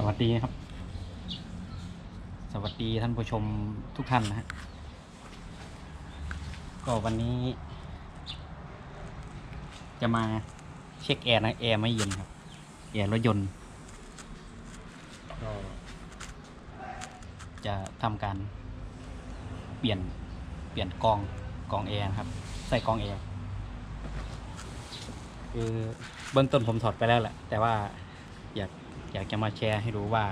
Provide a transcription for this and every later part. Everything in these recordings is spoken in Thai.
สวัสดีครับ สวัสดีท่านผู้ชมทุกท่านนะฮะ ก็วันนี้ จะมาเช็คแอร์นะแอร์ไม่เย็นครับแอร์รถยนต์ก็จะทำการเปลี่ยนเปลี่ยนกองกองแอร์ครับ ใส่กองแอร์คือเบื้องต้นผมถอดไปแล้วแหละแต่ว่า อยากจะมาแชร์ให้รู้ว่า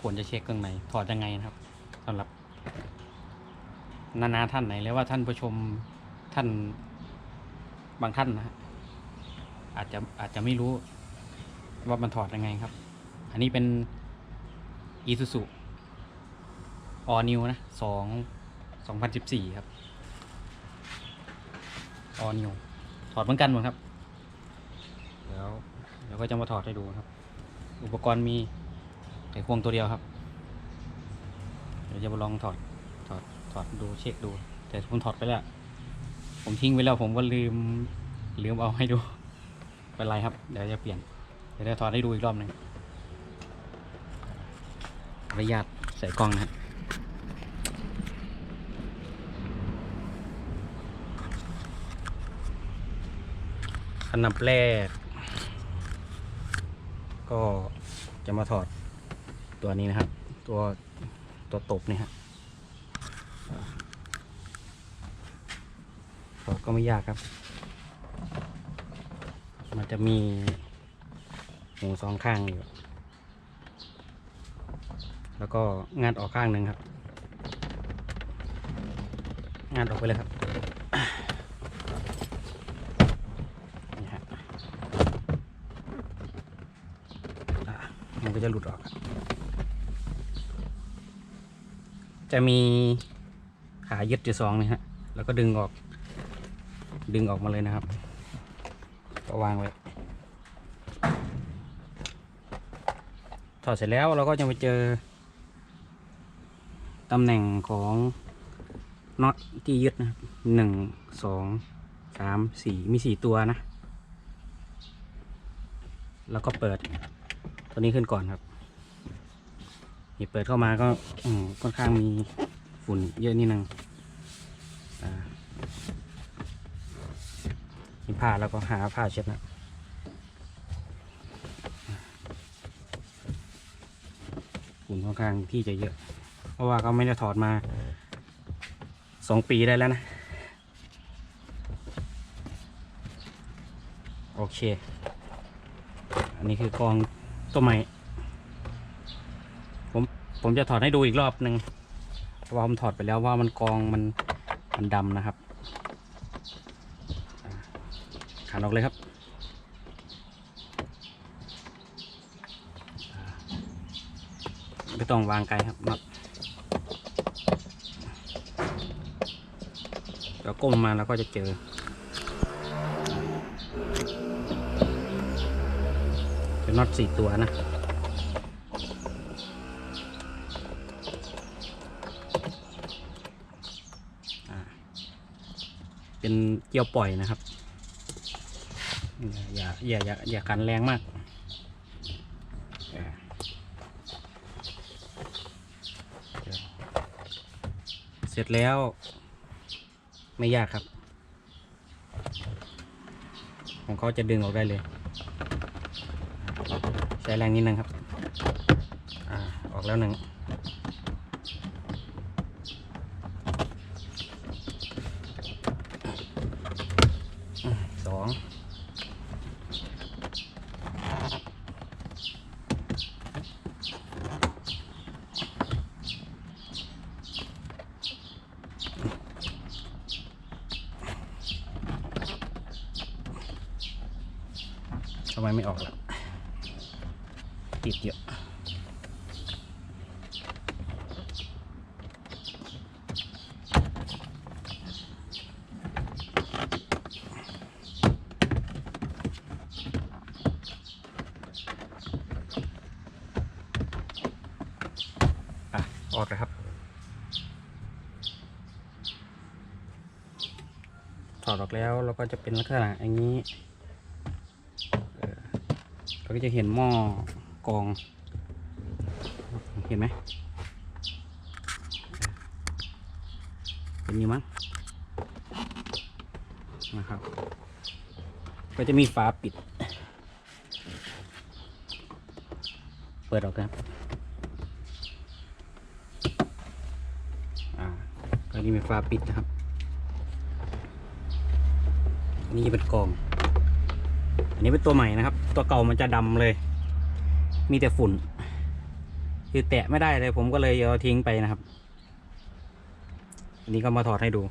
ควรจะเช็คเครื่องไหนถอดยังไงนะครับสำหรับ นานาท่านไหนหรือว่าท่านผู้ชมท่านบางท่านนะอาจจะอาจจะไม่รู้ ว่ามันถอดยังไงครับ อันนี้เป็น Isuzu All New นะสองสองพันสิบสี่ครับ All New ถอดเหมือนกันหมดครับเดี๋ยว ดี๋ยวก็จะมาถอดให้ดูครับ อุปกรณ์มีไขควงตัวเดียวครับ เดี๋ยวจะมาลองถอดถอดถอดดูเช็คดู แต่ผมถอดไปแล้ว ผมทิ้งไว้แล้วผมก็ลืมลืมเอาให้ดูเป็นไรครับ เดี๋ยวจะเปลี่ยน เดี๋ยวจะถอดให้ดูอีกรอบหนึ่งขออนุญาตใส่กล้องนะครับอันดับแรก ก็จะมาถอดตัวนี้นะครับ ตัวตัวตบนี่ฮะถอดก็ไม่ยากครับ มันจะมีหูสองข้างอยู่ แล้วก็งานออกข้างหนึ่งครับ งานออกไปเลยครับ นี่ฮะอะมันก็ จะหลุดออก จะมีขายึดอยู่สองนี่ฮะ แล้วก็ดึงออก ดึงออกมาเลยนะครับ ก็วางไว้ ถอดเสร็จแล้วเราก็จะไปเจอตำแหน่งของน็อตที่ยึดนะครับหนึ่งสองสามสี่มีสี่ตัวนะ แล้วก็เปิด ตัวนี้ขึ้นก่อนครับนี่เปิดเข้ามาก็อค่อนข้างมีฝุ่นเยอะนิดนึงอ่ามีผ้าแล้วก็หาผ้าเช็ดนะฝุ่นค่อนข้างที่จะเยอะ เพราะว่าก็ไม่ได้ถอดมาสองปีได้แล้วนะ โอเค อันนี้คือกอง ตัวใหม่ ผมผมจะถอดให้ดูอีกรอบหนึ่งเพราะว่าผมถอดไปแล้วว่ามันกองมันมันดำนะครับขันออกเลยครับไม่ต้องวางไกลครับน็อตแล้วก้มมาแล้วก็จะเจอ เป็นน็อตสี่ตัวนะ เป็นเกี่ยวปล่อยนะครับ อย่าอย่าอย่าอย่ากันแรงมากเสร็จแล้ว ไม่ยากครับ ของเขาจะดึงออกได้เลย ใช้แรงนิดนึงครับอ่าออกแล้วหนึ่งสองทำไมไม่ออกล่ะ ติดเยอะอะออกแล้วครับ ถอดออกแล้วเราก็จะเป็นลักษณะอย่างนี้ เราก็จะเห็นหม้อ กอง เห็นไหมเป็นอยังมั้งนะครับ ก็จะมีฝาปิด เปิดออกครับอ่าก็นี่มีฝาปิดนะครับนนี้เป็นกอง อันนี้เป็นตัวใหม่นะครับ ตัวเก่ามันจะดำเลย มีแต่ฝุ่น คือแตะไม่ได้เลย ผมก็เลยเอาทิ้งไปนะครับ อันนี้ก็มาถอดให้ดู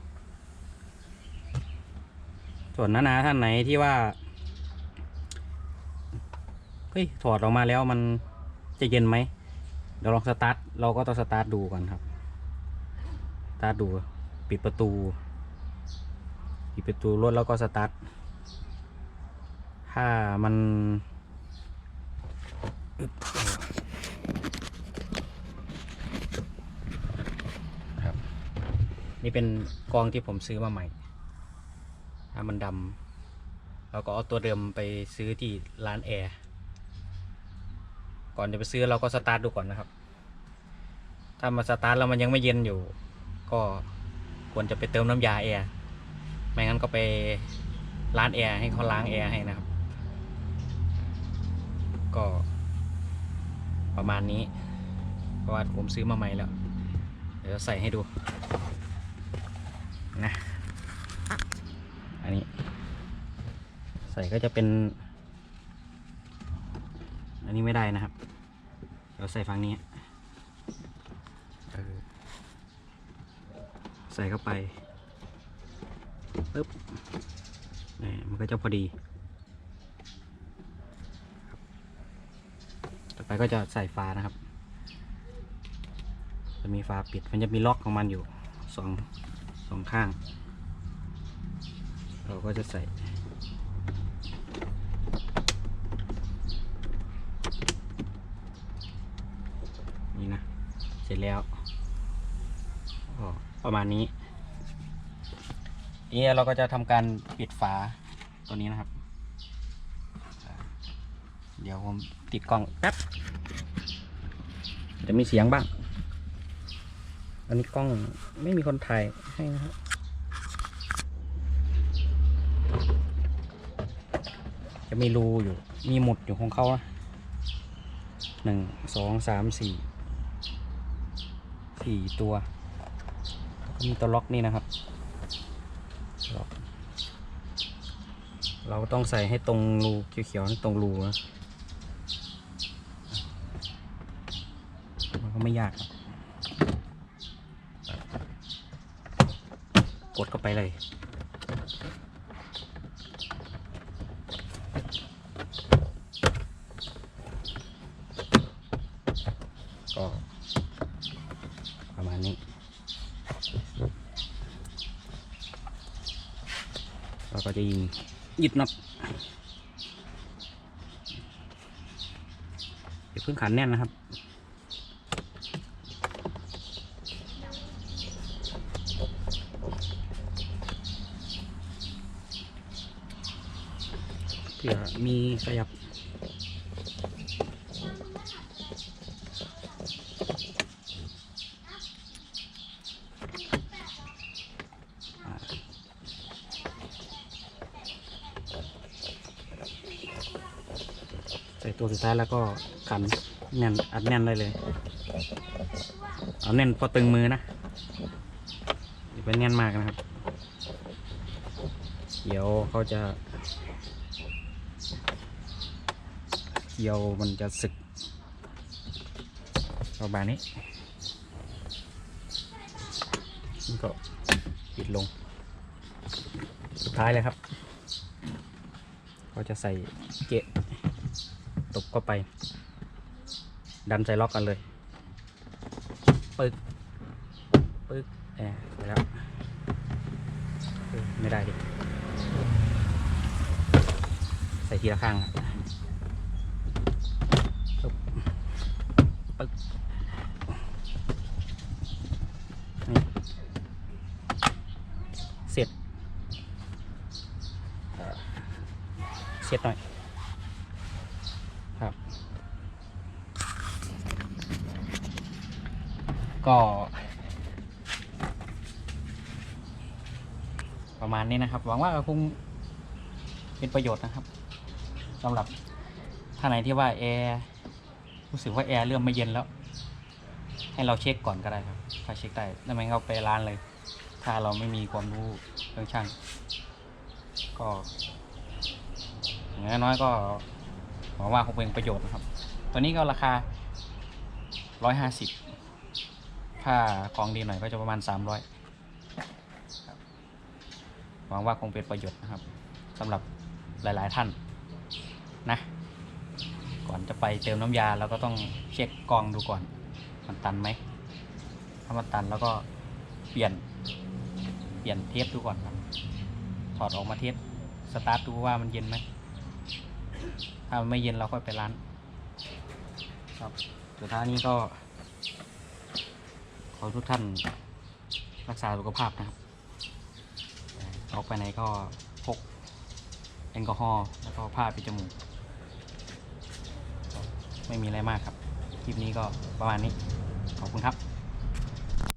ส่วนนานาท่านไหนที่ว่าเฮ้ยถอดออกมาแล้วมันจะเย็นไหมเดี๋ยวลองสตาร์ทเราก็ต้องสตาร์ทดูก่อนครับสตาร์ทดูปิดประตูปิดประตูรถแล้วก็สตาร์ทถ้ามัน ครับ นี่เป็นกองที่ผมซื้อมาใหม่ถ้ามันดำเราก็เอาตัวเดิมไปซื้อที่ร้านแอร์ ก่อนจะไปซื้อเราก็สตาร์ทดูก่อนนะครับ ถ้ามาสตาร์ทแล้วมันยังไม่เย็นอยู่ ก็ควรจะไปเติมน้ำยาแอร์ ไม่งั้นก็ไปร้านแอร์ให้เขาล้างแอร์ให้นะครับ ก็ ประมาณนี้ เพราะว่าผมซื้อมาใหม่แล้ว เดี๋ยวใส่ให้ดูนะอันนี้ ใส่ก็จะเป็น อันนี้ไม่ได้นะครับ เดี๋ยวใส่ฝั่งนี้ใส่เข้าไปปึ๊บนี่มันก็จะพอดีครับต่อ ไปก็จะใส่ฝานะครับ จะมีฝาปิด มันจะมีล็อกของมันอยู่สองสองข้าง เราก็จะใส่นี่นะ เสร็จแล้วประมาณนี้นี้เราก็จะทำการปิดฝาตัวนี้นะครับ เดี๋ยวผมติดกล้องแป๊บ จะมีเสียงบ้าง อันนี้กล้องไม่มีคนถ่ายให้นะครับจะมีรูอยู่ มีหมุดอยู่ของเขานะหนึ่ง สอง สาม สี่ สี่ตัวแล้วก็มีตัวล็อกนี่นะครับ ล็อก เราต้องใส่ให้ตรงรูเขียวๆนี่ตรงรูนะมันก็ ไม่ยากครับกดเข้าไปเลย ก็ประมาณนี้ เราก็จะยิงยึดน็อตอย่าเพิ่งขันแน่นนะครับ เผื่อ มีขยับ ใส่ตัวสุดท้ายแล้วก็ขันแน่นอัดแน่นได้เลย เอาแน่นพอตึงมือนะอย่าไปแน่นมากนะครับ เดี๋ยวเขาจะ เกี่ยวมันจะสึกประมาณนี้นี่ก็ปิดลง สุดท้ายเลยครับ ก็จะใส่เกะตบเข้าไป ดันใส่ล็อกกันเลย ปึ๊ก ปึ๊กแอบไปแล้วไม่ได้ดิ ใส่ทีละข้างครับ ปึ๊เสร็จเสร็จหน่อยครับ ก็ประมาณนี้นะครับ หวังว่าคงเป็นประโยชน์นะครับสำหรับท่านไหนที่ว่าแอร์ รู้สึกว่าแอร์เริ่มไม่เย็นแล้ว ให้เราเช็คก่อนก็ได้ครับ ถ้าเช็คได้แล้วมันก็ไปร้านเลย ถ้าเราไม่มีความรู้เรื่องช่าง ก็อย่างน้อยก็หวังว่าคงเป็นประโยชน์นะครับ ตัวนี้ก็ราคาร้อยห้าสิบถ้าของดีหน่อยก็จะประมาณสามร้อยหวังว่าคงเป็นประโยชน์นะครับสำหรับหลาย ๆ ท่านนะ ก่อนจะไปเติมน้ำยาเราก็ต้องเช็คกรองดูก่อน มันตันไหม ถ้ามันตันแล้วก็เปลี่ยน เปลี่ยนเทปดูก่อนครับ ถอดออกมาเทสสตาร์ทดูว่ามันเย็นไหม ถ้ามันไม่เย็นเราค่อยไปร้าน ครับสุดท้ายนี้ก็ ขอทุกท่านรักษาสุขภาพนะครับ ออกไปไหนก็พกแอลกอฮอล์แล้วก็ผ้าปิดจมูก ไม่มีอะไรมากครับ คลิปนี้ก็ประมาณนี้ ขอบคุณครับ